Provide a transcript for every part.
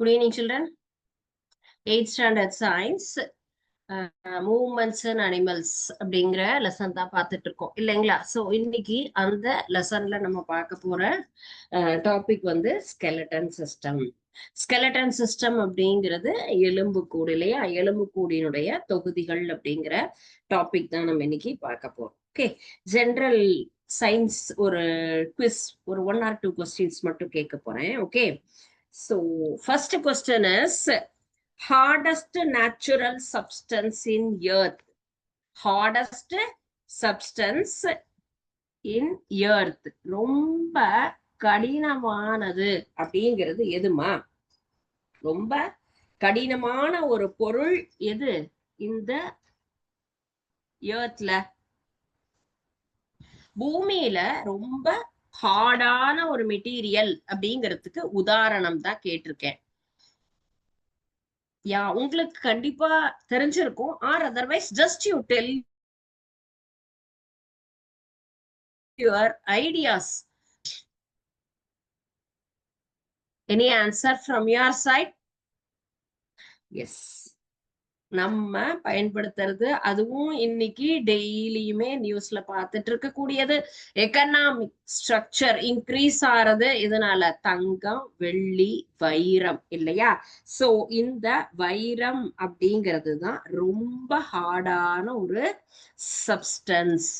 Good evening, children. Eighth standard science, movements and animals அப்படிங்கிற lesson தான் பார்த்துட்டு இருக்கோம் இல்லைங்களா? ஸோ இன்னைக்கு அந்த லெசன்ல நம்ம பார்க்க போற uh, டாபிக் வந்து ஸ்கெலட்டன் சிஸ்டம் ஸ்கெலட்டன் சிஸ்டம் அப்படிங்கிறது எலும்பு கூடு இல்லையா? எலும்பு கூடினுடைய தொகுதிகள் அப்படிங்கிற டாபிக் தான் நம்ம இன்னைக்கு பார்க்க போறோம். ஓகே ஜென்ரல் சயின்ஸ் ஒரு குவிஸ் ஒரு ஒன் ஆர் டூ கொஸ்டின்ஸ் மட்டும் கேட்க போறேன். Okay so first question is hardest natural substance in earth. Hardest substance in earth ரொம்ப கடினமானது அப்படிங்கிறது எதுமா? ரொம்ப கடினமான ஒரு பொருள் எது இந்த ஏர்த்ல பூமியில ரொம்ப ஹார்டான ஒரு மெட்டீரியல் அப்படிங்கிறதுக்கு உதாரணம் தான் கேட்டிருக்கேன். யா உங்களுக்கு கண்டிப்பா தெரிஞ்சிருக்கும். Or otherwise just you tell your ideas any answer from your side yes நம்ம பயன்படுத்துறது அதுவும் இன்னைக்கு டெய்லியுமே நியூஸ்ல பார்த்துட்டு இருக்கக்கூடியது. எக்கனாமிக் ஸ்ட்ரக்சர் இன்க்ரீஸ் ஆறது இதனால தங்கம் வெள்ளி வைரம் இல்லையா? சோ இந்த வைரம் அப்படிங்கிறது தான் ரொம்ப ஹார்டான ஒரு சப்ஸ்டன்ஸ்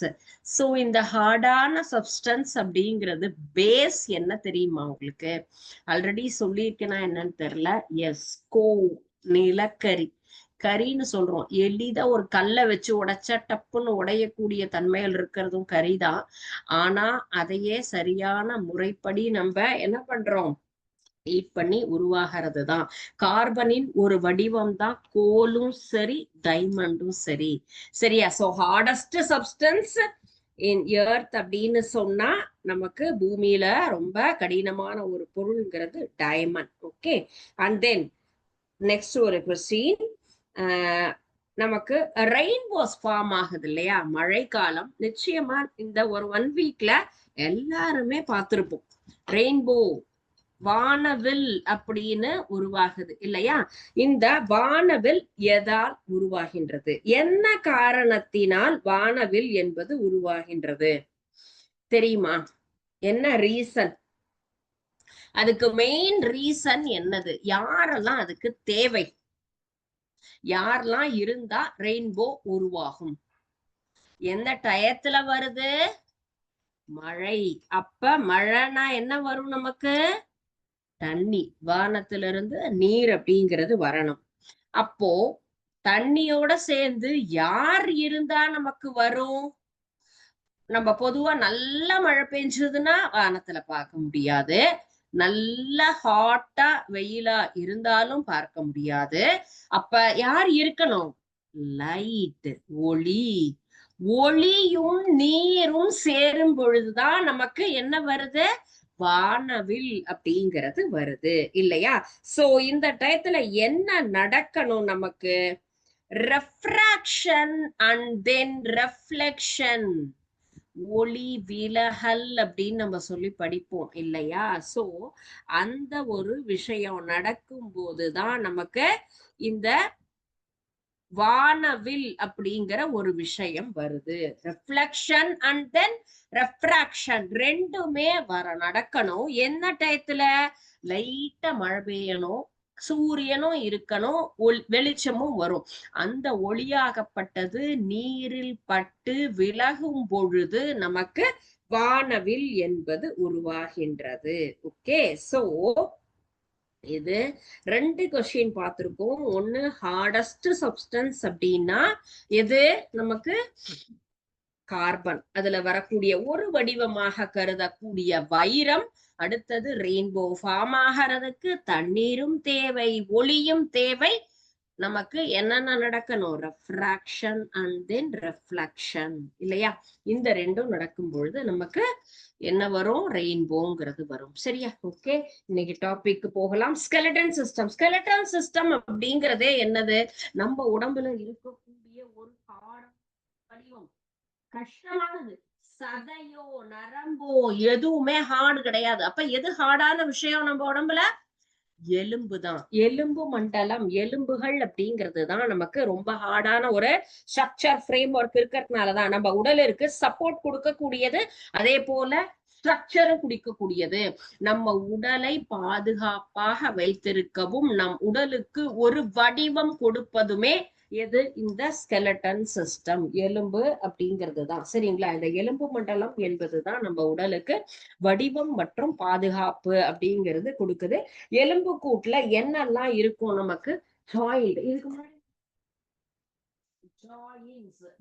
சோ இந்த ஹார்டான சப்ஸ்டன்ஸ் அப்படிங்கிறது பேஸ் என்ன தெரியுமா உங்களுக்கு? ஆல்ரெடி சொல்லியிருக்கேனா என்னன்னு தெரியல. எஸ் கோ நிலக்கரி. கரின்னு சொல்றோம். எளிதா ஒரு கல்லை வச்சு உடைச்சா டப்புன்னு உடையக்கூடிய தன்மைகள் இருக்கிறதும் கரிதான். ஆனா அதையே சரியான முறைப்படி நம்ம என்ன பண்றோம்? ஹீட் பண்ணி உருவாகிறது தான் கார்பனின் ஒரு வடிவம் தான் கோலும் சரி டைமண்டும் சரி. சரியா? So hardest substance in earth அப்படின்னு சொன்னா நமக்கு பூமியில ரொம்ப கடினமான ஒரு பொருள்ங்கிறது diamond okay and then next ஒரு கொஸ்டின் நமக்கு ரெயின்போஸ் ஃபார்ம் ஆகுது இல்லையா? மழைக்காலம். நிச்சயமா இந்த ஒரு ஒன் வீக்ல எல்லாருமே பார்த்திருப்போம். ரெயின்போ வானவில் அப்படின்னு உருவாகுது இல்லையா? இந்த வானவில் எதால் உருவாகின்றது? என்ன காரணத்தினால் வானவில் என்பது உருவாகின்றது? தெரியுமா? என்ன ரீசன் அதுக்கு மெயின் ரீசன் என்னது? யாரெல்லாம் அதுக்கு தேவை? யாரெல்லாம் இருந்தா ரெயின்போ உருவாகும். எந்த டயத்துல வருது? மழை. அப்ப மழைனா என்ன வரும் நமக்கு? தண்ணி. வானத்துல இருந்து நீர் அப்படிங்கிறது வரணும். அப்போ தண்ணியோட சேர்ந்து யார் இருந்தா நமக்கு வரும்? நம்ம பொதுவா நல்ல மழை பெஞ்சதுன்னா வானத்துல பார்க்க முடியாது. நல்ல ஹாட்டா வெயிலா இருந்தாலும் பார்க்க முடியாது. அப்ப யார் இருக்கணும்? லைட் ஒளி. ஒளியும் நீரும் சேரும் பொழுதுதான் நமக்கு என்ன வருது? வானவில் அப்படிங்கிறது வருது. இல்லையா? சோ இந்த டயத்துல என்ன நடக்கணும் நமக்கு? ரெஃப்ராக்ஷன் அண்ட் தென் ரெஃப்ளெக்ஷன் ஒளி விலகல் அப்படின்னு நம்ம சொல்லி படிப்போம் இல்லையா? சோ அந்த ஒரு விஷயம் நடக்கும் போதுதான் நமக்கு இந்த வானவில் அப்படிங்கிற ஒரு விஷயம் வருது. ரெஃப்ளக்ஷன் அண்ட் தென் ரெஃப்ராக்ஷன் ரெண்டுமே வர நடக்கணும். என்ன டயத்துல? லைட்டா மழை பெய்யணும். சூரியனும் இருக்கணும் வெளிச்சமும் வரும். அந்த ஒளியாகப்பட்டது நீரில் பட்டு விலகும் பொழுது நமக்கு வானவில் என்பது உருவாகின்றது. ஓகே சோ இது ரெண்டு கொஸ்டின் பார்த்திருக்கோம். ஒண்ணு ஹார்டஸ்ட் சப்ஸ்டன்ஸ் அப்படின்னா எது? நமக்கு கார்பன் அதுல வரக்கூடிய ஒரு வடிவமாக கருதக்கூடிய வைரம் அடுத்தது ரெயின்போ ஃபார்ம் ஆகிறதுக்கு தண்ணீரும் தேவை ஒளியும் தேவை. நமக்கு என்னென்ன நடக்கணும்? ரெஃப்ராக்ஷன் அண்ட் தென் ரெஃப்ளக்ஷன் இல்லையா? இந்த ரெண்டும் நடக்கும் பொழுது நமக்கு என்ன வரும்? ரெயின்போங்கிறது வரும். சரியா? ஓகே இன்னைக்கு டாபிக் போகலாம். ஸ்கெலட்டன் சிஸ்டம் ஸ்கெலட்டன் சிஸ்டம் அப்படிங்கிறதே என்னது? நம்ம உடம்புல இருக்கக்கூடிய ஒரு காரம் வடிவம். கஷ்டமானது. சதையோ நரம்போ எதுவுமே ஹார்டு கிடையாது. அப்ப எது ஹார்டான விஷயம் நம்ம உடம்புல? எலும்பு தான் எலும்பு மண்டலம் எலும்புகள் அப்படிங்கிறது தான் நமக்கு ரொம்ப ஹார்டான ஒரு ஸ்ட்ரக்சர் ஃப்ரேம் ஒர்க் இருக்கிறதுனாலதான். நம்ம உடலுக்கு சப்போர்ட் கொடுக்கக்கூடியது அதே போல ஸ்ட்ரக்சரும் குடிக்கக்கூடியது. நம்ம உடலை பாதுகாப்பாக வைத்திருக்கவும் நம் உடலுக்கு ஒரு வடிவம் கொடுப்பதுமே எது? இந்த ஸ்கெலட்டன் சிஸ்டம் எலும்பு அப்படிங்கிறது தான் சரிங்களா? இந்த எலும்பு மண்டலம் என்பதுதான் நம்ம உடலுக்கு வடிவம் மற்றும் பாதுகாப்பு அப்படிங்கிறது கொடுக்குது. எலும்பு கூட்டுல என்னெல்லாம் இருக்கும் நமக்கு ஜாயிண்ட் இதுக்கு முன்னாடி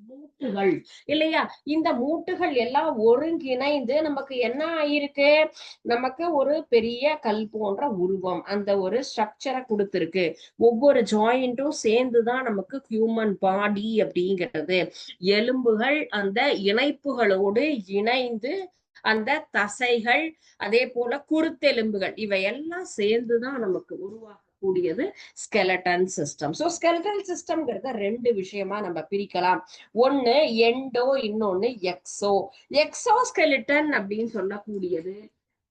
மூட்டுகள். இல்லையா? இந்த மூட்டுகள் எல்லாம் ஒருங்கிணைந்து நமக்கு என்ன ஆயிருக்கு? நமக்கு ஒரு பெரிய கல் போன்ற உருவம் அந்த ஒரு ஸ்ட்ரக்சரை கொடுத்துருக்கு. ஒவ்வொரு ஜாயிண்டும் சேர்ந்துதான் நமக்கு ஹியூமன் பாடி அப்படிங்கிறது. எலும்புகள் அந்த இணைப்புகளோடு இணைந்து அந்த தசைகள் அதே போல குருத்தெலும்புகள் இவை எல்லாம் சேர்ந்துதான் நமக்கு கூடியது ஸ்கெலட்டன் சிஸ்டம் சோ ஸ்கெலட்டன் சிஸ்டம்ங்கிறத ரெண்டு விஷயமா நம்ம பிரிக்கலாம். ஒன்னு எண்டோ இன்னொன்னு எக்ஸோ. எக்ஸோ ஸ்கெலட்டன் அப்படின்னு சொல்லக்கூடியது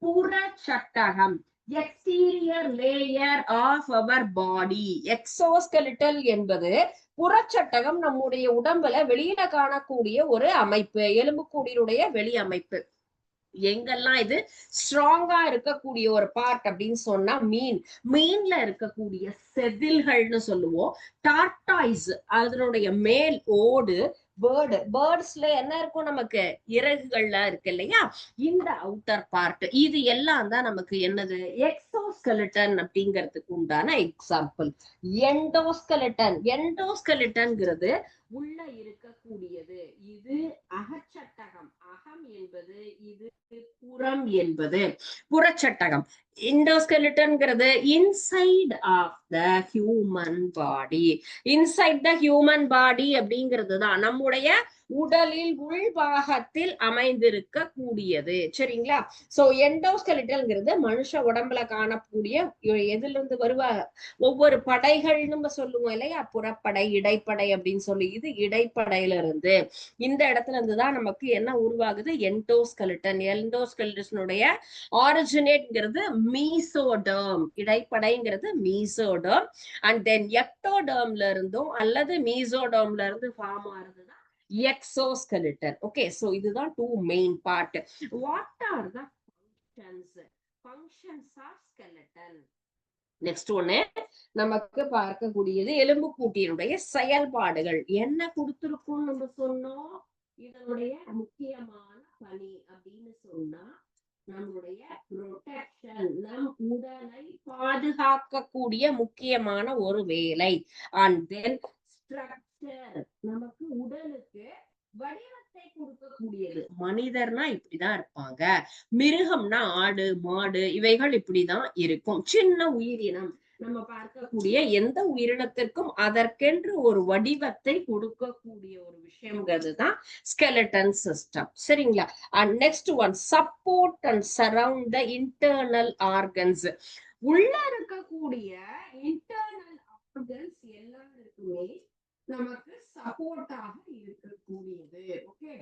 புறச்சட்டகம் exterior layer of our body exoskeletal என்பது புறச்சட்டகம் நம்முடைய உடம்புல வெளியில காணக்கூடிய ஒரு அமைப்பு எலும்புக்கூடினுடைய வெளி அமைப்பு. எங்கெல்லாம் இது ஸ்ட்ராங்கா இருக்கக்கூடிய ஒரு பார்ட் அப்படின்னு சொன்னா மீன். மீன்ல இருக்கக்கூடிய செதில்கள்னு சொல்லுவோம். டார்டாய்ஸ் அதனுடைய மேல் ஓடு பேர்டு பேர்ட்ஸ்ல என்ன இருக்கும் நமக்கு? இறகுகள்லாம் இருக்கு இல்லையா? இந்த அவுட்டர் பார்ட் இது எல்லாம் தான் நமக்கு என்னது? எக்ஸோஸ்கெலிட்டன் அப்படிங்கிறதுக்கு உண்டான எக்ஸாம்பிள் எண்டோஸ்கெலிட்டன் எண்டோஸ்கெலிட்டன்ங்கிறது உள்ள இருக்கக்கூடியது. இது அகச்சட்டகம். அகம் என்பது இது புறம் என்பது. புறச்சட்டகம். இண்டோஸ்கெலிட்டன்ங்கிறது inside of the human body inside the human body அப்படிங்கிறது தான் நம்முடைய உடலில் உள்பாகத்தில் அமைந்திருக்க கூடியது சரிங்களா? சோ எண்டோஸ்கெலிட்டல்ங்கிறது மனுஷ உடம்புல காணக்கூடிய எதுல இருந்து வருவாங்க ஒவ்வொரு படைகள் சொல்லுவோம் இல்லையா? புறப்படை இடைப்படை அப்படின்னு சொல்லி இது இடைப்படையில இருந்து இந்த இடத்துல இருந்துதான் நமக்கு என்ன உருவாகுது? என்டோஸ்கெலிட்டன் என்டோஸ்கெலிட்டனுடைய ஆரிஜினேட்ங்கிறது மீசோடர்ம் இடைப்படைங்கிறது மீசோடர்ம் அண்ட் தென் எக்டோடர்ம்ல இருந்தும் அல்லது மீசோடர்ம்ல இருந்து ஃபார்ம் ஆகுதுதான் எக்ஸோஸ்கெலிட்டன் ஓகே சோ இதுதான் two main part what are the functions functions of skeleton next ஒண்ணு நமக்கு பார்க்கக்கூடியது எலும்பு கூட்டியினுடைய செயல்பாடுகள். என்ன கொடுத்திருக்கும் நம்ம சொன்னோம்? இதனுடைய முக்கியமான பணி அப்படின்னு சொன்னா நம்முடைய ப்ரொடெக்ஷன் நம் உடலை பாதுகாக்கக்கூடிய முக்கியமான ஒரு வேலை. அண்ட் தென் நமக்கு உடலுக்கு வடிவத்தை கொடுக்கக்கூடியது. மனிதர்னா இப்படிதான் இருப்பாங்க. மிருகம்னா ஆடு மாடு இவைகள் இப்படிதான் இருக்கும். சின்ன உயிரினம் நம்ம பார்க்கக்கூடிய எந்த உயிரினத்திற்கும் அதற்கென்று ஒரு வடிவத்தை கொடுக்கக்கூடிய ஒரு விஷயங்கிறது தான் ஸ்கெலட்டன் சிஸ்டம் சரிங்களா? And next one support and surround the internal organs உள்ள இருக்கக்கூடிய இன்டர்னல் ஆர்கன்ஸ் எல்லாருக்குமே நமக்கு சப்போர்ட்டாக இருக்கக்கூடியது. ஓகே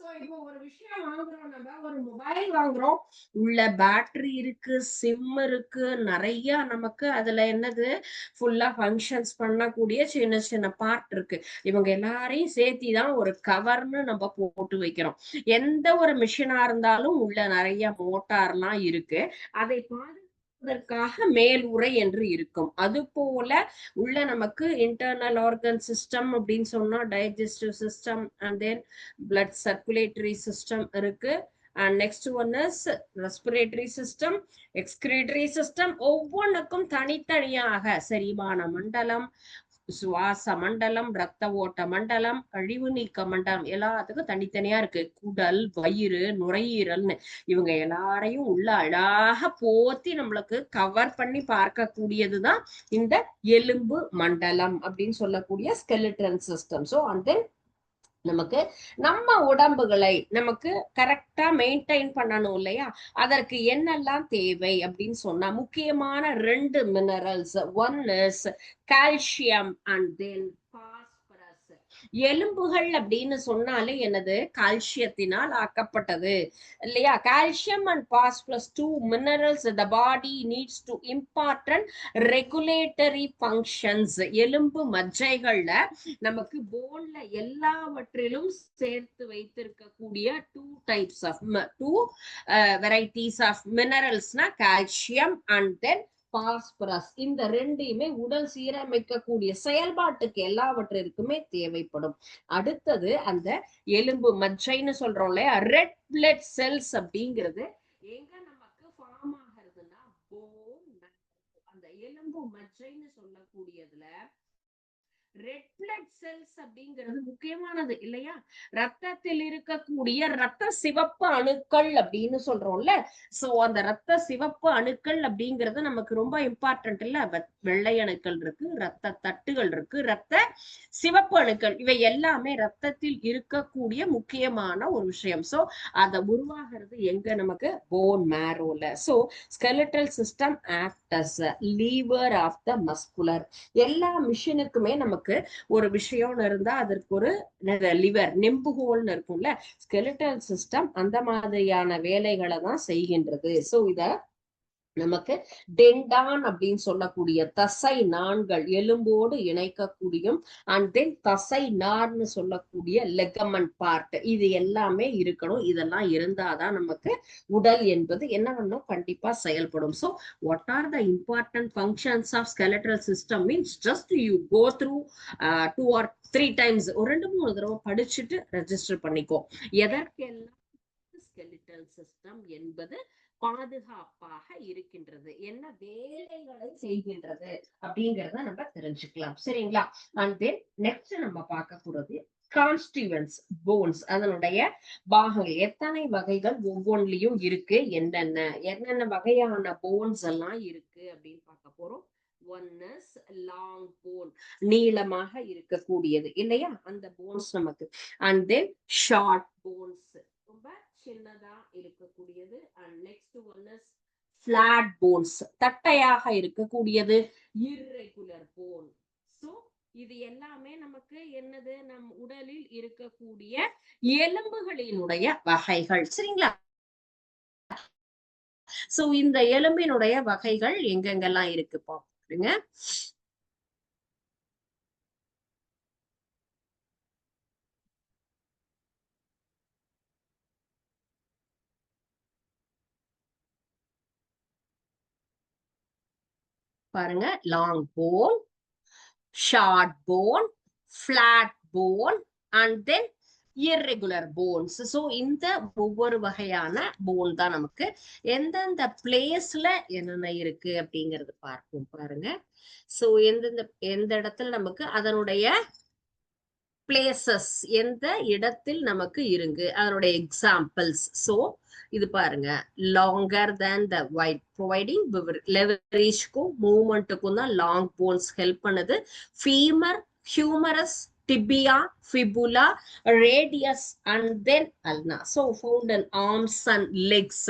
சோ இப்போ ஒரு விஷயம் வாங்குறோம். நம்ம ஒரு மொபைல் வாங்குறோம். உள்ள பேட்டரி இருக்கு சிம் இருக்கு. நிறைய நமக்கு அதுல என்னது? ஃபுல்லா ஃபங்க்ஷன்ஸ் பண்ணக்கூடிய சின்ன சின்ன பார்ட் இருக்கு. இவங்க எல்லாரையும் சேர்த்தி தான் ஒரு கவர்னு நம்ம போட்டு வைக்கிறோம். எந்த ஒரு மிஷினா இருந்தாலும் உள்ள நிறைய மோட்டார்லாம் இருக்கு. அதை பாதுகாப்பதற்காக மேல் உரை என்று இருக்கும். அது போல உள்ள நமக்கு இன்டர்னல் ஆர்கன் சிஸ்டம் அப்படின்னு சொன்னா digestive system and then blood circulatory system இருக்கு. And next one is respiratory system excretory system ஒவ்வொன்றுக்கும் தனித்தனியாக செரிமான மண்டலம் சுவாச மண்டலம் ரத்த ஓட்ட மண்டலம் கழிவு நீக்க மண்டலம் எல்லாத்துக்கும் தனித்தனியா இருக்கு. குடல் வயிறு நுரையீரல்னு. இவங்க எல்லாரையும் உள்ள அழகாக போத்தி நம்மளுக்கு கவர் பண்ணி பார்க்கக்கூடியதுதான் இந்த எலும்பு மண்டலம் அப்படின்னு சொல்லக்கூடிய skeleton system so and then நமக்கு நம்ம உடம்புகளை நமக்கு கரெக்டா மெயின்டைன் பண்ணணும் இல்லையா? அதற்கு என்னெல்லாம் தேவை அப்படின்னு சொன்னா முக்கியமான ரெண்டு minerals one is calcium and then எலும்புகள் அப்படின்னு சொன்னாலே என்னது? கால்சியத்தினால் ஆக்கப்பட்டது இல்லையா? Calcium and pass two minerals the body needs to important regulatory functions எலும்பு மஜ்ஜைகள்ல நமக்கு போன்ல எல்லாவற்றிலும் சேர்த்து வைத்திருக்கக்கூடிய two types of two varieties of மினரல்ஸ்னா calcium and then phosphorus. இந்த ரெண்டையுமே உடல் சீரமைக்கக்கூடிய செயல்பாட்டுக்கு எல்லாவற்றிற்குமே தேவைப்படும். அடுத்தது அந்த எலும்பு மஜ்ஜைன்னு சொல்றோம் இல்லையா? ரெட் பிளட் செல்ஸ் அப்படிங்கிறது எங்க நமக்கு ஃபார்ம் ஆகிறதுனா போன் அந்த எலும்பு மஜ்ஜைன்னு சொல்லக்கூடியதுல ரெட் பிளட் செல்ஸ் அப்படிங்கிறது முக்கியமானது இல்லையா? ரத்தத்தில் இருக்கக்கூடிய ரத்த சிவப்பு அணுக்கள் அப்படின்னு சொல்றோம்ல. சோ அந்த ரத்த சிவப்பு அணுக்கள் அப்படிங்கிறது நமக்கு ரொம்ப இம்பார்ட்டன்ட் இல்ல. வெள்ளை அணுக்கள் இருக்கு ரத்த தட்டுகள் இருக்கு ரத்த சிவப்பு அணுக்கள் இவை எல்லாமே ரத்தத்தில் இருக்கக்கூடிய முக்கியமான ஒரு விஷயம். சோ அத உருவாகிறது எங்க? நமக்கு bone மேரோல so skeletal system acts lever of the muscular எல்லா மிஷினுக்குமே நமக்கு ஒரு விஷயம்னு இருந்தா அதற்கு ஒரு லிவர் நெம்புகோல்னு இருக்கும்ல ஸ்கெலிட்டல் சிஸ்டம் அந்த மாதிரியான வேலைகளை தான் செய்கின்றது. சோ இத நமக்கு டெண்டான் அப்படின்னு சொல்லக்கூடிய தசை நான்கள் எலும்போடு இணைக்கக்கூடியும் அண்ட் தென் தசை நார்னு சொல்லக்கூடிய லெகமன் பார்ட் இது எல்லாமே இருக்கணும். இதெல்லாம் இருந்தாதான் நமக்கு உடல் என்பது என்ன பண்ணும் கண்டிப்பா செயல்படும். So what are the important functions of skeletal system means just you go through two or three times ஒரு ரெண்டு மூணு தடவை படிச்சுட்டு ரெஜிஸ்டர் பண்ணிக்கோ. எதற்கெல்லாம் ஸ்கெலிட்டல் சிஸ்டம் என்பது பாதுகாப்பாக இருக்கின்றது. என்ன வேலைகளை செய்கின்றது அப்படிங்கறத நம்ம தெரிஞ்சுக்கலாம். சரிங்களா? அண்ட் தென் நெக்ஸ்ட் நம்ம பார்க்க போறது கான்ஸ்டிவன்ஸ் போன்ஸ் அதனுடைய பாகங்கள். எத்தனை வகைகள் ஒவ்வொன்றிலையும் இருக்கு? என்னென்ன? என்னென்ன வகையான போன்ஸ் எல்லாம் இருக்கு அப்படின்னு பார்க்க போறோம். ஒன்னஸ் லாங் போன் நீளமாக இருக்கக்கூடியது. இல்லையா? அந்த போன்ஸ் நமக்கு. அண்ட் தென் ஷார்ட் போன்ஸ் சின்னதா இருக்கக்கூடியது. And next one is flat bones தட்டையாக இருக்கக்கூடியது. இர்ரெகுலர் போன் சோ இது எல்லாமே நமக்கு என்னது? நம் உடலில் இருக்கக்கூடிய எலும்புகளினுடைய வகைகள். சரிங்களா? சோ இந்த எலும்பினுடைய வகைகள் எங்கெங்கெல்லாம் இருக்கு பாருங்க. பாருங்க long bone short bone flat bone and then irregular bones so இந்த ஒவ்வொரு வகையான போன் தான் நமக்கு எந்தெந்த பிளேஸ்ல என்னென்ன இருக்கு அப்படிங்கறது பார்ப்போம் பாருங்க. ஸோ எந்தெந்த எந்த இடத்துல நமக்கு அதனுடைய பிளேசஸ் எந்த இடத்தில் நமக்கு இருங்கு அதனுடைய எக்ஸாம்பிள்ஸ் ஸோ இது பாருங்க. Longer than the wide providing லெவரேஜ்க்கும் மூவ்மெண்ட்டுக்கும் தான் லாங் போன்ஸ் ஹெல்ப் பண்ணுது. Femur humerus tibia, fibula, radius, and then ulna. So found in arms and legs.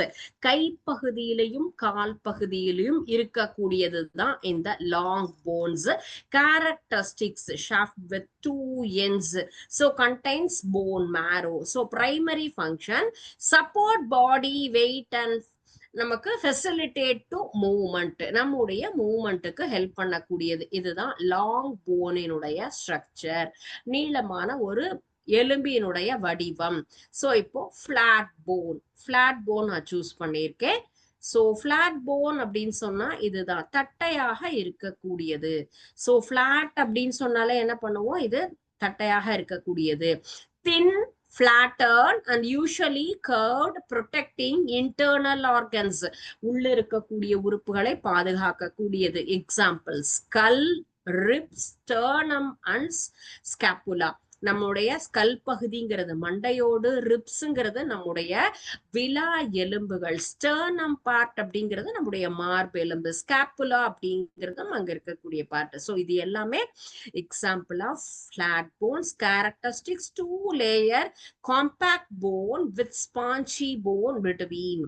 கைப்பகுதியிலையும் கால் பகுதியிலையும் இருக்கக்கூடியது தான் இந்த long bones characteristics shaft with two ends so contains bone marrow so primary function support body weight and நமக்கு facilitate to movement நம்முடைய மூவ்மெண்ட்டுக்கு help பண்ணக்கூடியது. இதுதான் லாங் போனினுடைய ஸ்ட்ரக்சர் நீளமான ஒரு எலும்பினுடைய வடிவம். ஸோ இப்போ ஃபிளாட் போன் ஃபிளாட் போன் நான் சூஸ் பண்ணியிருக்கேன். ஸோ ஃபிளாட் போன் அப்படின்னு சொன்னா இதுதான் தட்டையாக இருக்கக்கூடியது. ஸோ ஃபிளாட் அப்படின்னு சொன்னாலே என்ன பண்ணுவோம்? இது தட்டையாக இருக்கக்கூடியது. தின் flattered and usually curved protecting internal organs. உள்ள இருக்கக்கூடிய உறுப்புகளை பாதுகாக்கக்கூடியது. Example skull ribs sternum and scapula நம்முடைய ஸ்கல் பகுதிங்கிறது மண்டையோடு ரிப்ஸுங்கிறது நம்முடைய விலா எலும்புகள் ஸ்டர்னம் பார்ட் அப்படிங்கிறது நம்முடைய மார்பு எலும்பு ஸ்கேப்புலா அப்படிங்கிறதும் அங்க இருக்கக்கூடிய பார்ட் ஸோ இது எல்லாமே example of flat bones characteristics two layer compact bone with spongy bone between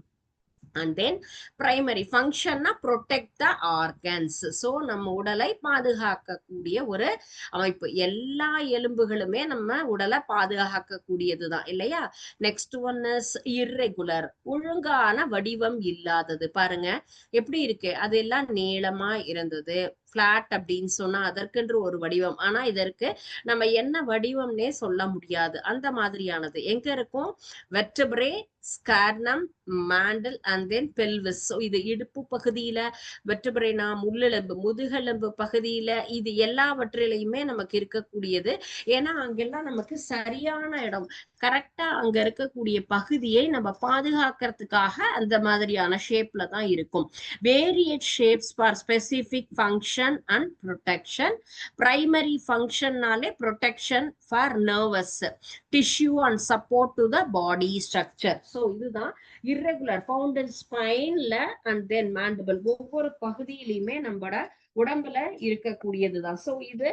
and then primary ஃபங்க்ஷன்னா ப்ரொடெக்ட் த ஆர்கன்ஸ் ஸோ நம்ம உடலை பாதுகாக்கக்கூடிய ஒரு அமைப்பு. எல்லா எலும்புகளுமே நம்ம உடலை பாதுகாக்கக்கூடியது தான் இல்லையா? நெக்ஸ்ட் ஒன் இஸ் இர்ரெகுலர் ஒழுங்கான வடிவம் இல்லாதது. பாருங்க எப்படி இருக்கு? அதெல்லாம் நீளமா இருந்தது. பிளாட் அப்படின்னு சொன்னா அதற்கென்று ஒரு வடிவம். ஆனா இதற்கு நம்ம என்ன வடிவம்னே சொல்ல முடியாது. அந்த மாதிரியானது. எங்க இருக்கும்? Vertebrae sacrum mandible and then pelvis so இது இடுப்பு பகுதியில வெற்றபிரேனா முள்ளெலும்பு முதுகெலும்பு பகுதியில இது எல்லாவற்றிலையுமே நமக்கு இருக்கக்கூடியது. ஏன்னா அங்கெல்லாம் நமக்கு சரியான இடம். கரெக்டா அங்க இருக்கக்கூடிய பகுதியை நம்ம பாதுகாக்கிறதுக்காக அந்த மாதிரியான ஷேப்ல தான் இருக்கும். Varied shapes for specific function and protection primary ஃபங்க்ஷன்னாலே protection for nervous tissue and support to the body structure so இதுதான் இர்ரெகுலர் ஃபவுண்ட் இன் ஸ்பைன்ல அண்ட் தென் மேண்டபிள் ஒவ்வொரு பகுதியிலையுமே நம்மளோட உடம்புல இருக்கக்கூடியதுதான் சோ இது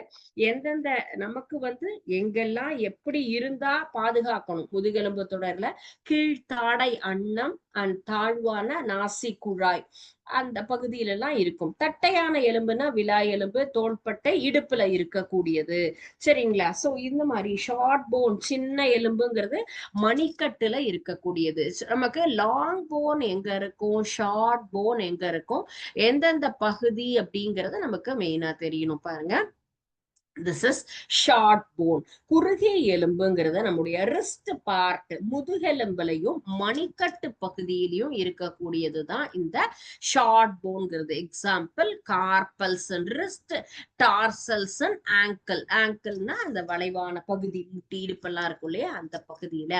எந்தெந்த நமக்கு வந்து எங்கெல்லாம் எப்படி இருந்தா பாதுகாக்கணும்? முதுகெலும்பு தொடர்ல கீழ்த்தாடை அன்னம் அண்ட் தாழ்வான நாசி குழாய். அந்த பகுதியில எல்லாம் இருக்கும். தட்டையான எலும்புனா விலா எலும்பு தோள்பட்டை இடுப்புல இருக்கக்கூடியது. சரிங்களா? சோ இந்த மாதிரி ஷார்ட் போன் சின்ன எலும்புங்கிறது மணிக்கட்டுல இருக்கக்கூடியது. நமக்கு லாங் போன் எங்க இருக்கும்? ஷார்ட் போன் எங்க இருக்கும்? எந்தெந்த பகுதி அப்படிங்கறது நமக்கு மெயினா தெரியணும் பாருங்க. திஸ் இஸ் ஷார்ட் போன் குறுகிய எலும்புங்கிறது நம்முடைய ரிஸ்ட் பார்ட் முதுகெலும்புலையும் மணிக்கட்டு பகுதியிலையும் இருக்கக்கூடியது தான் இந்த short போன்ங்கிறது example carpals wrist tarsals ankle ஆங்கிள்னா அந்த வளைவான பகுதி முட்டி இடுப்பெல்லாம் இருக்கும் இல்லையா? அந்த பகுதியில.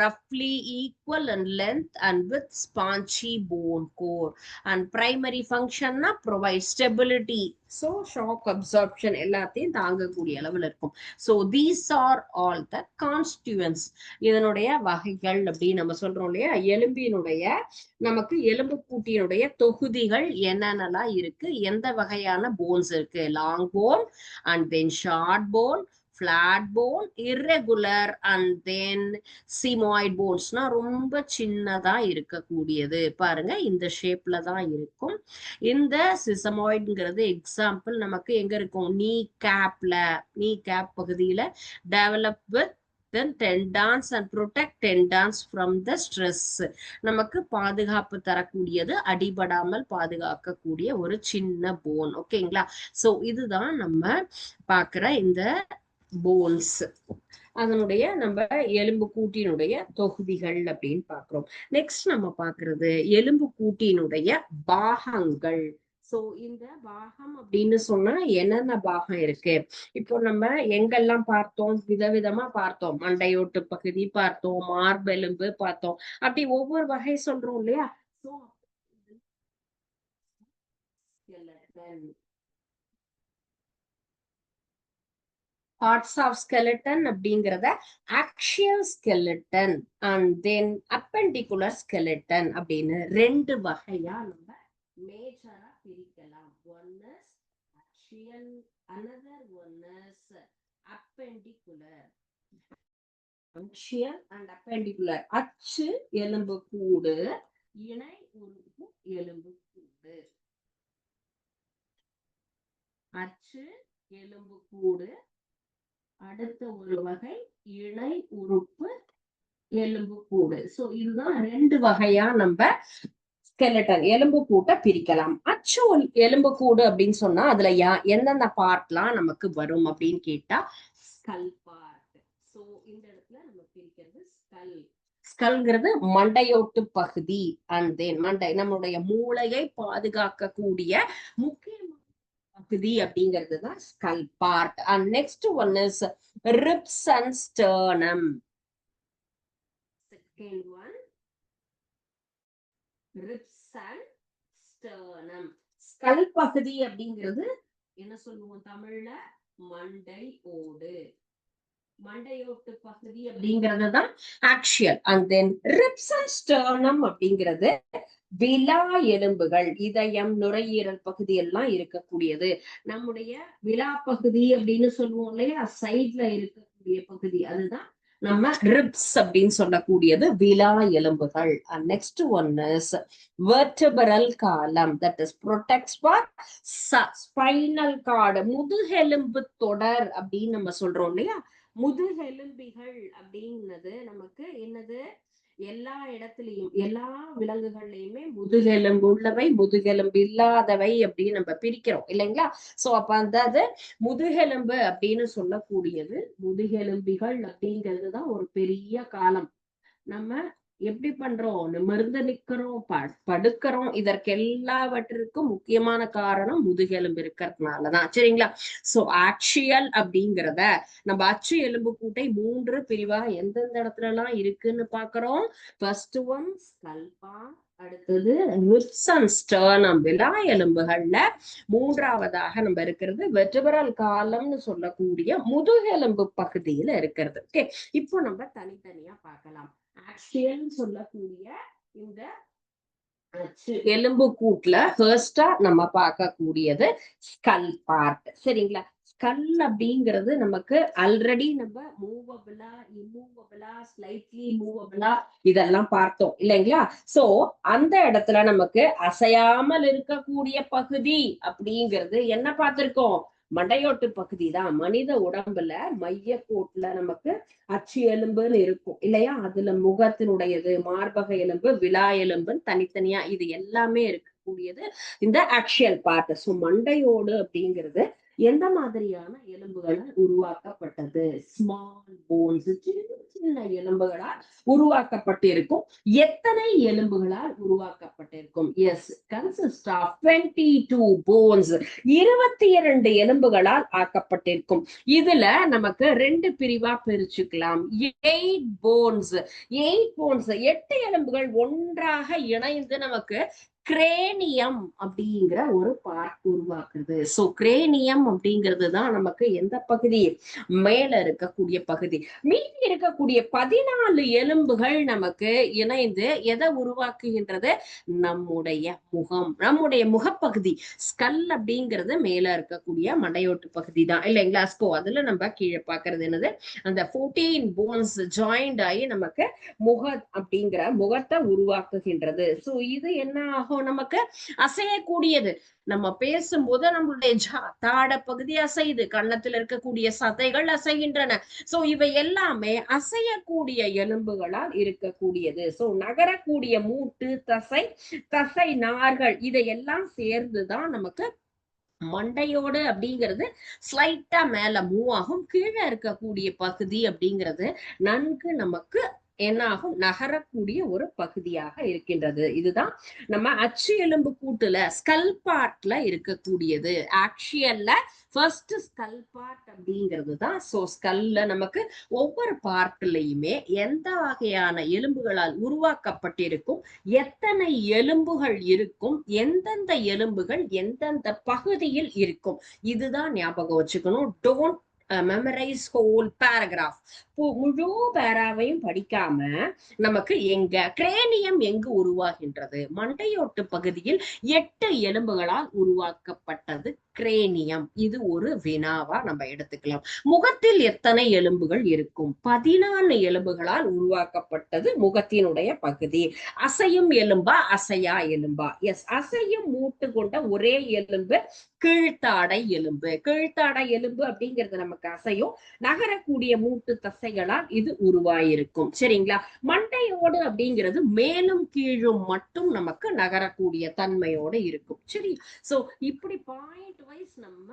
ரஃப்லி equal and length and with spongy bone core and primary ஃபங்க்ஷன்னா provide stability so shock absorption எல்லாத்தையும் தாங்கக்கூடிய அளவில் இருக்கும். So these are all the constituents இதனுடைய வகைகள் அப்படின்னு நம்ம சொல்றோம் இல்லையா? எலும்பினுடைய நமக்கு எலும்பு கூட்டியினுடைய தொகுதிகள் என்னென்னலாம் இருக்கு? எந்த வகையான போன்ஸ் இருக்கு? Long bone and then short bone flat bone irregular and then sesamoid போன்ஸ்னா ரொம்ப சின்னதா இருக்கக்கூடியது. பாருங்க இந்த ஷேப்ல தான் இருக்கும். இந்த சிசமாய்டுங்கிறது எக்ஸாம்பிள் நமக்கு எங்க இருக்கும்? நீ கேப்ல நீ கேப் பகுதியில develop with then tendons and protect tendons from the stress நமக்கு பாதுகாப்பு தரக்கூடியது அடிபடாமல் பாதுகாக்கக்கூடிய ஒரு சின்ன போன் ஓகேங்களா ஸோ இதுதான் நம்ம பார்க்குற இந்த போன்ஸ் அதனுடைய நம்ம எலும்பு கூட்டினுடைய தொகுதிகள் அப்படின்னு பாக்குறோம் நெக்ஸ்ட் நம்ம பாக்குறது எலும்பு கூட்டினுடைய பாகங்கள். சோ இந்த பாகம் அப்படின்னு சொன்னா என்னென்ன பாகம் இருக்கு? இப்போ நம்ம எங்கெல்லாம் பார்த்தோம்? விதவிதமா பார்த்தோம். மண்டையோட்டு பகுதி பார்த்தோம் மார்பெலும்பு பார்த்தோம். அப்படி ஒவ்வொரு வகை சொல்றோம் இல்லையா? பார்ட்ஸ் ஆஃப் ஸ்கெலட்டன் அப்படிங்கிறத axial skeleton and then appendicular skeleton அப்படின்னு ரெண்டு வகையா நம்ம மேஜரா பிரிக்கலாம். One is axial another one is appendicular axial and appendicular அச்சு எலும்பு கூடு இணை உறுப்பு எலும்பு கூடு அச்சு எலும்பு கூடு அடுத்த ஒரு வகை இணை உறுப்பு எலும்பு கூடு. சோ இதுதான் ரெண்டு வகையா நம்ம ஸ்கெலட்டன் எலும்பு கூட்டை பிரிக்கலாம். அச்சு எலும்பு கூடு அப்படின்னு சொன்னா அதுல யா எந்தெந்த பார்ட்லாம் நமக்கு வரும் அப்படின்னு கேட்டா ஸ்கல் பார்ட் சோ இந்த இடத்துல நம்ம பிரிக்கிறது ஸ்கல் ஸ்கல்ங்கிறது மண்டையோட்டு பகுதி. அண்ட் தென் மண்டை நம்மளுடைய மூளையை பாதுகாக்கக்கூடிய முக்கியமான பகுதி அப்படிங்கிறது தான் skull part and next one is ribs and sternum second one ribs and sternum skull பகுதி அப்படிங்கிறது என்ன சொல்லுவோம் தமிழ்ல? மண்டை ஓடு. மண்டையோட்டு பகுதி அப்படிங்கிறது தான் axial and then ribs and sternum அப்படிங்கிறது விலா எலும்புகள் இதயம் நுரையீரல் பகுதி எல்லாம் இருக்கக்கூடியது. நம்முடைய விலா பகுதி அப்படின்னு சொல்லுவோம் இல்லையா? சைட்ல இருக்கக்கூடிய பகுதி. அதுதான் நம்ம ரிப்ஸ் அப்படின்னு சொல்லக்கூடியது விலா எலும்புகள். Next one is vertebral column that is protects for spinal cord முதுகெலும்பு தொடர் அப்படின்னு நம்ம சொல்றோம் இல்லையா? முதுகெலும்பிகள் அப்படின்னது நமக்கு என்னது? எல்லா இடத்துலயும் எல்லா விலங்குகள்லயுமே முதுகெலும்பு உள்ளவை முதுகெலும்பு இல்லாதவை அப்படின்னு நம்ம பிரிக்கிறோம் இல்லைங்களா? சோ அப்ப அந்த அது முதுகெலும்பு அப்படின்னு சொல்லக்கூடியது முதுகெலும்பிகள் அப்படிங்கிறதுதான் ஒரு பெரிய காலம். நம்ம எப்படி பண்றோம்? நிமிர்ந்து நிக்கிறோம் படுக்கிறோம். இதற்கு எல்லாவற்றிற்கும் முக்கியமான காரணம் முதுகெலும்பு இருக்கிறதுனாலதான். சரிங்களா? சோ ஆக்சியல் அப்படிங்கிறத நம்ம அச்சு எலும்பு கூட்டை மூன்று பிரிவா எந்தெந்த இடத்துல எல்லாம் இருக்குன்னு பாக்குறோம் ஃபர்ஸ்ட் ஒன் ஸ்கல்பா அடுத்தது ரிப்ஸ் அண்ட் ஸ்டர்னம் விழா எலும்புகள்ல. மூன்றாவதாக நம்ம இருக்கிறது வெர்டபரல் காலம்னு சொல்லக்கூடிய முதுகெலும்பு பகுதியில இருக்கிறது. ஓகே இப்போ நம்ம தனித்தனியா பார்க்கலாம். ஆக்சியல் சொல்லக்கூடிய இந்த எலும்பு கூட்டுல ஃபர்ஸ்டா நம்ம பார்க்கக்கூடியது ஸ்கல் பார்ட் சரிங்களா? ஸ்கல் அப்படிங்கிறது நமக்கு ஆல்ரெடி நம்ம மூவபிளா இம்மூவபிளா ஸ்லைட்லி மூவபிளா இதெல்லாம் பார்த்தோம் இல்லைங்களா? சோ அந்த இடத்துல நமக்கு அசையாமல் இருக்கக்கூடிய பகுதி அப்படிங்கிறது என்ன பார்த்திருக்கோம்? மண்டையோட்டு பகுதி தான் மனித உடம்புல மைய கோட்டுல நமக்கு அச்சு எலும்புன்னு இருக்கும். இல்லையா? அதுல முகத்தினுடையது மார்பக எலும்பு விழா எலும்புன்னு தனித்தனியா இது எல்லாமே இருக்கக்கூடியது இந்த ஆக்சியல் பார்ட் ஸோ மண்டையோடு அப்படிங்கிறது எந்த மாதிரியான எலும்புகள் உருவாக்கப்பட்டது? ஸ்மால் போன்ஸ் சின்ன சின்ன எலும்புகளால் உருவாக்கப்பட்டிருக்கும். எத்தனை எலும்புகளால் உருவாக்கப்பட்டிருக்கும்? Is consist of twenty two bones இருபத்தி இரண்டு எலும்புகளால் ஆக்கப்பட்டிருக்கும். இதுல நமக்கு ரெண்டு பிரிவா பிரிச்சுக்கலாம். எயிட் போன்ஸ் எயிட் போன்ஸ் எட்டு எலும்புகள் ஒன்றாக இணைந்து நமக்கு கிரேனியம் அப்படிங்கிற ஒரு பார்ட் உருவாக்குறது சோ கிரேனியம் அப்படிங்கிறது தான் நமக்கு எந்த பகுதி? மேல இருக்கக்கூடிய பகுதி. மீதி இருக்கக்கூடிய பதினாலு எலும்புகள் நமக்கு இணைந்து எதை உருவாக்குகின்றது? நம்முடைய முகம். நம்முடைய முகப்பகுதி. ஸ்கல் அப்படிங்கிறது மேல இருக்கக்கூடிய மண்டையோட்டு பகுதி தான் இல்லைங்களா? ஸ்கோ அதுல நம்ம கீழே பாக்குறது என்னது? அந்த ஃபோர்டீன் போன்ஸ் ஜாயிண்ட் ஆகி நமக்கு முக அப்படிங்கிற முகத்தை உருவாக்குகின்றது. சோ இது என்ன ஆகும்? நமக்கு அசையக்கூடியது. நம்ம பேசும்போது நம்மளுடைய தாட பகுதி அசையுது. கன்னத்துல இருக்கக்கூடிய சதைகள் அசைகின்றன. சோ இவை எல்லாமே அசையக்கூடிய எலும்புகளால் இருக்கக்கூடியது. சோ நகரக்கூடிய மூட்டு தசை தசை நார்கள் இதையெல்லாம் சேர்ந்துதான் நமக்கு மண்டையோடு அப்படிங்கிறது ஸ்லைட்டா மேல மூவ் ஆகும். கீழே இருக்கக்கூடிய பகுதி அப்படிங்கிறது நன்கு நமக்கு என்னாகும்? நகரக்கூடிய ஒரு பகுதியாக இருக்கின்றது. இதுதான் நம்ம அச்சு எலும்பு கூட்டுல ஸ்கல் பார்ட்ல இருக்கக்கூடியது. ஆக்சியல்ல ஃபர்ஸ்ட் ஸ்கல் பார்ட் அப்படிங்கிறது தான் ஸோ ஸ்கல்ல நமக்கு ஒவ்வொரு பார்ட்லயுமே எந்த வகையான எலும்புகளால் உருவாக்கப்பட்டிருக்கும்? எத்தனை எலும்புகள் இருக்கும்? எந்தெந்த எலும்புகள் எந்தெந்த பகுதியில் இருக்கும்? இதுதான் ஞாபகம் வச்சுக்கணும். டோன்ட் மெமரைஸ் ஹோல் பேராகிராஃப் முழு பேராவையும் படிக்காம நமக்கு எங்க கிரேனியம் எங்கு உருவாகின்றது? மண்டையோட்டு பகுதியில் எட்டு எலும்புகளால் உருவாக்கப்பட்டது கிரேனியம். இது ஒரு வினாவா நம்ம எடுத்துக்கலாம். முகத்தில் எத்தனை எலும்புகள் இருக்கும்? பதினாலு எலும்புகளால் உருவாக்கப்பட்டது முகத்தினுடைய பகுதி. அசையும் எலும்பா? அசையா எலும்பா? எஸ் அசையும் மூட்டு கொண்ட ஒரே எலும்பு கீழ்த்தாடை எலும்பு. கீழ்த்தாடை எலும்பு அப்படிங்கிறது நமக்கு அசையும். நகரக்கூடிய மூட்டு தசைகளால் இது உருவாயிருக்கும். சரிங்களா? மண் மண்டையோடு அப்படிங்கிறது மேலும் கீழும் மட்டும் நமக்கு நகரக்கூடிய தன்மையோடு இருக்கும். சரி சோ இப்படி பாயிண்ட் வைஸ் நம்ம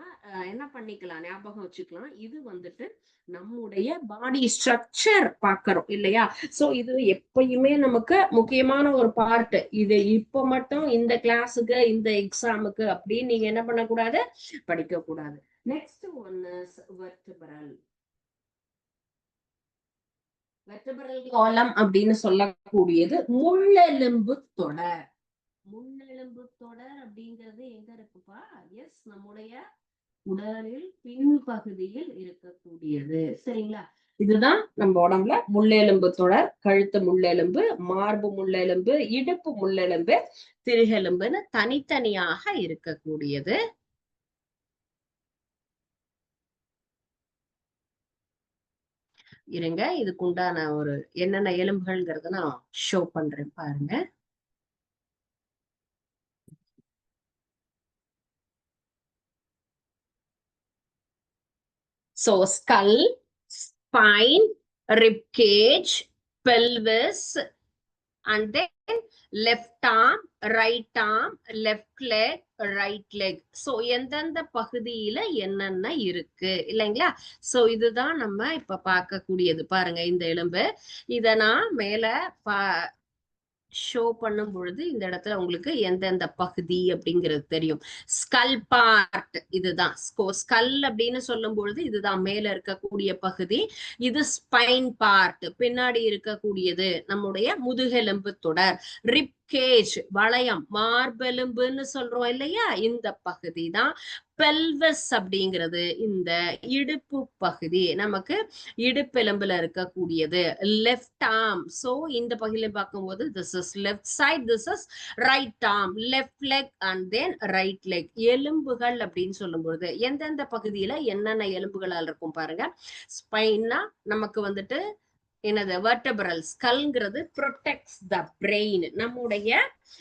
என்ன பண்ணிக்கலாம்? ஞாபகம் வச்சுக்கலாம். இது வந்துட்டு நம்முடைய பாடி ஸ்ட்ரக்சர் பாக்குறோம் இல்லையா? சோ இது எப்பயுமே நமக்கு முக்கியமான ஒரு பார்ட் இது இப்ப மட்டும் இந்த கிளாஸுக்கு இந்த எக்ஸாமுக்கு அப்படின்னு நீங்க என்ன பண்ணக்கூடாது? படிக்க கூடாது next one is vertebral vertebral column அப்படின்னு சொல்லக்கூடியது முள்ளெலும்பு தொடர். முள்ளெலும்பு தொடர் அப்படிங்கிறது எங்க இருக்குப்பா? எஸ் நம்முடைய உடலில் பின்பகுதியில் இருக்கக்கூடியது. சரிங்களா? இதுதான் நம்ம உடம்புல முள்ளெலும்பு தொடர் கழுத்து முள்ளெலும்பு மார்பு முள்ளெலும்பு இடுப்பு முள்ளெலும்பு திருகெலும்புன்னு தனித்தனியாக இருக்கக்கூடியது. இருங்க. இதுக்குண்டான ஒரு என்னென்ன எலும்புகள்ங்கிறத நான் ஷோ பண்றேன் பாருங்க. So skull spine ribcage pelvis and then left arm right arm left leg right leg so எந்தெந்த பகுதியில என்னென்ன இருக்கு? இல்லைங்களா? ஸோ இதுதான் நம்ம இப்ப பார்க்கக்கூடியது. பாருங்க இந்த எலும்பு. இதை நான் மேல பா ஷோ பண்ணும் பொழுது இந்த இடத்துல உங்களுக்கு எந்தெந்த பகுதி அப்படிங்கிறது தெரியும். ஸ்கல் பார்ட் இதுதான். ஸ்கல் அப்படின்னு சொல்லும் பொழுது இதுதான். மேல இருக்கக்கூடிய பகுதி. இது ஸ்பைன் பார்ட் பின்னாடி இருக்கக்கூடியது நம்முடைய முதுகெலும்பு தொடர். ரிப் கேஜ் வளையம் மார்பெலும்புன்னு சொல்றோம் இல்லையா? இந்த பகுதி தான் பெல்வஸ் அப்படிங்கிறது. இந்த இடுப்பு பகுதி நமக்கு இடுப்பெலும்புல இருக்கக்கூடியது. லெஃப்ட் ஆர்ம் சோ இந்த பகுதியில பார்க்கும்போது this is left side this is right arm left leg and then right leg எலும்புகள் அப்படின்னு சொல்லும்பொழுது எந்தெந்த பகுதியில என்னென்ன எலும்புகளால் இருக்கும் பாருங்க. ஸ்பைன்னா நமக்கு வந்துட்டு என்னது வெர்டபிரல் ஸ்கல்ங்கிறது ப்ரொடெக்ட்ஸ் த பிரெயின் நம்முடைய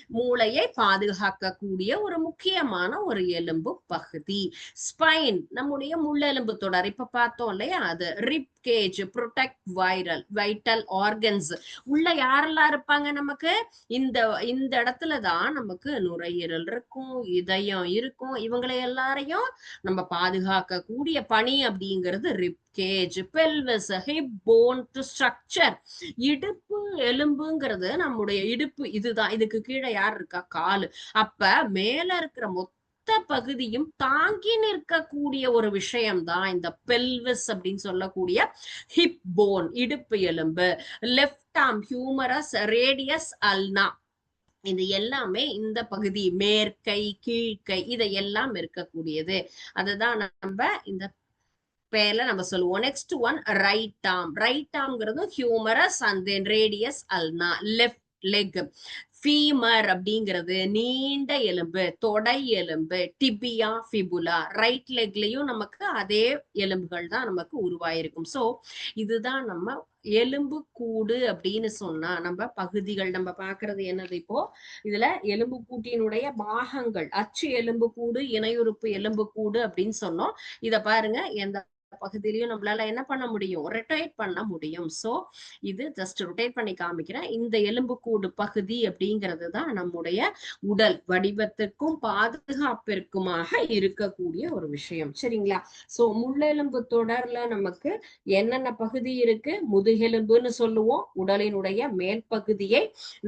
மூளையை பாதுகாக்கக்கூடிய ஒரு முக்கியமான ஒரு எலும்பு பகுதி. ஸ்பைன் நம்முடைய முள்ளெலும்பு தொடர். இப்ப பார்த்தோம் இல்லையா? அது rib cage protect viral vital organs உள்ள யாரெல்லாம் இருப்பாங்க நமக்கு? இந்த இந்த இடத்துல தான் நமக்கு நுரையீரல் இருக்கும் இதயம் இருக்கும். இவங்களை எல்லாரையும் நம்ம பாதுகாக்கக்கூடிய பணி அப்படிங்கிறது rib cage pelvis hip bone to structure இடுப்பு எலும்புங்கிறது நம்முடைய இடுப்பு இதுதான். இதுக்கு கீழே யார் இருக்கா? காலு. அப்ப மேல இருக்கிற மொத்த பகுதியும் தாங்கி நிற்கக்கூடிய ஒரு விஷயம்தான் இந்த பெல்விஸ் அப்படின்னு சொல்லக்கூடிய ஹிப் போன் இடுப்பு எலும்பு. Left arm humerus radius ulna இது எல்லாமே இந்த பகுதி மேற்கை கீழ்கை இதையெல்லாம் இருக்கக்கூடியது. அதுதான் நம்ம இந்த பேர்ல நம்ம சொல்லுவோம். Next one right arm right ஆம்ங்கிறது humerus and then radius ulna left leg femur அப்படிங்கிறது நீண்ட எலும்பு தொடை எலும்பு டிபியா ஃபிபுலா ரைட் லெக்லயும் நமக்கு அதே எலும்புகள் தான் நமக்கு உருவாயிருக்கும். ஸோ இதுதான் நம்ம எலும்பு கூடு அப்படின்னு சொன்னா நம்ம பகுதிகள் நம்ம பாக்குறது என்னது இப்போ? இதுல எலும்பு கூட்டினுடைய பாகங்கள் அச்சு எலும்பு கூடு இணையுறுப்பு எலும்பு கூடு அப்படின்னு சொன்னோம். இத பாருங்க எந்த பகுதியிலையும் நம்மளால என்ன பண்ண முடியும்? ரொட்டேட் பண்ண முடியும். சோ இது ஜஸ்ட் ரொட்டேட் பண்ணி காமிக்கிறேன். இந்த எலும்புக்கூடு பகுதி அப்படிங்கிறது தான் நம்முடைய உடல் வடிவத்திற்கும் பாதுகாப்பிற்குமாக இருக்கக்கூடிய ஒரு விஷயம். சரிங்களா? சோ முள்ளெலும்பு தொடர்ல நமக்கு என்னென்ன பகுதி இருக்கு? முதுகெலும்புன்னு சொல்லுவோம். உடலினுடைய மேல் பகுதியை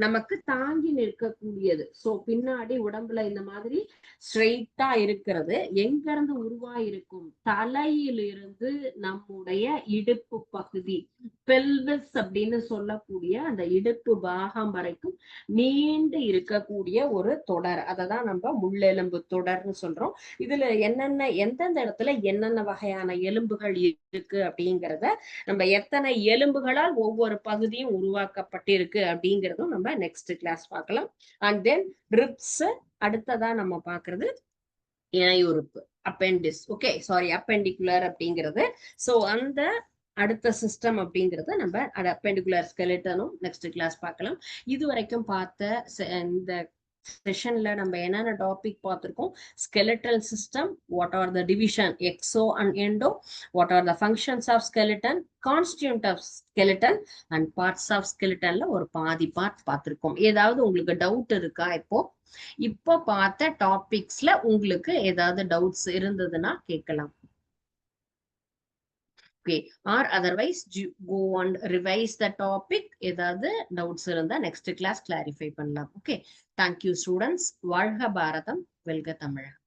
நமக்கு தாங்கி நிற்கக்கூடியது. சோ பின்னாடி உடம்புல இந்த மாதிரி ஸ்ட்ரெயிட்டா இருக்கிறது. எங்க இருந்து உருவாயிருக்கும்? தலையிலிருந்து நம்முடைய இடுப்பு பகுதி. பெல்விஸ் அப்படின்னு சொல்லக்கூடிய அந்த இடுப்பு பாகம் வரைக்கும் நீண்டு இருக்கக்கூடிய ஒரு தொடர். அதை தான் நம்ம முள்ளெலும்பு தொடர்னு சொல்றோம். இதுல என்னென்ன எந்தெந்த இடத்துல என்னென்ன வகையான எலும்புகள் இருக்கு அப்படிங்கிறத நம்ம எத்தனை எலும்புகளால் ஒவ்வொரு பகுதியும் உருவாக்கப்பட்டிருக்கு அப்படிங்கிறதும் நம்ம நெக்ஸ்ட் கிளாஸ் பார்க்கலாம். அண்ட் தென் ரிப்ஸ் அடுத்ததா நம்ம பாக்குறது இணையுறுப்பு. அப்பெண்டிஸ் ஓகே சாரி அப்பெண்டிகுலர் அப்படிங்கிறது. ஸோ அந்த அடுத்த சிஸ்டம் அப்படிங்கிறத நம்ம அப்பெண்டிகுலர் ஸ்கெலிட்டனும் நெக்ஸ்ட் கிளாஸ் பார்க்கலாம். இது வரைக்கும் பார்த்த இந்த செஷன்ல நம்ம என்னென்ன டாபிக் பார்த்துருக்கோம்? Skeletal system what are the division exo and endo what are the functions of skeleton constituent of skeleton and parts of ஸ்கெலிட்டன்ல ஒரு பாதி பார்ட் பார்த்துருக்கோம். ஏதாவது உங்களுக்கு டவுட் இருக்கா இப்போ? இப்போ பார்த்த டாபிக்ஸ்ல உங்களுக்கு ஏதாவது டவுட்ஸ் இருந்ததுன்னா கேட்கலாம். Okay or otherwise go and revise the topic ஏதாவது டவுட்ஸ் இருந்தா நெக்ஸ்ட் கிளாஸ் கிளாரிஃபை பண்ணலாம். ஓகே தேங்க்யூ ஸ்டூடெண்ட்ஸ் வாழ்க பாரதம். வெல்க தமிழகம்.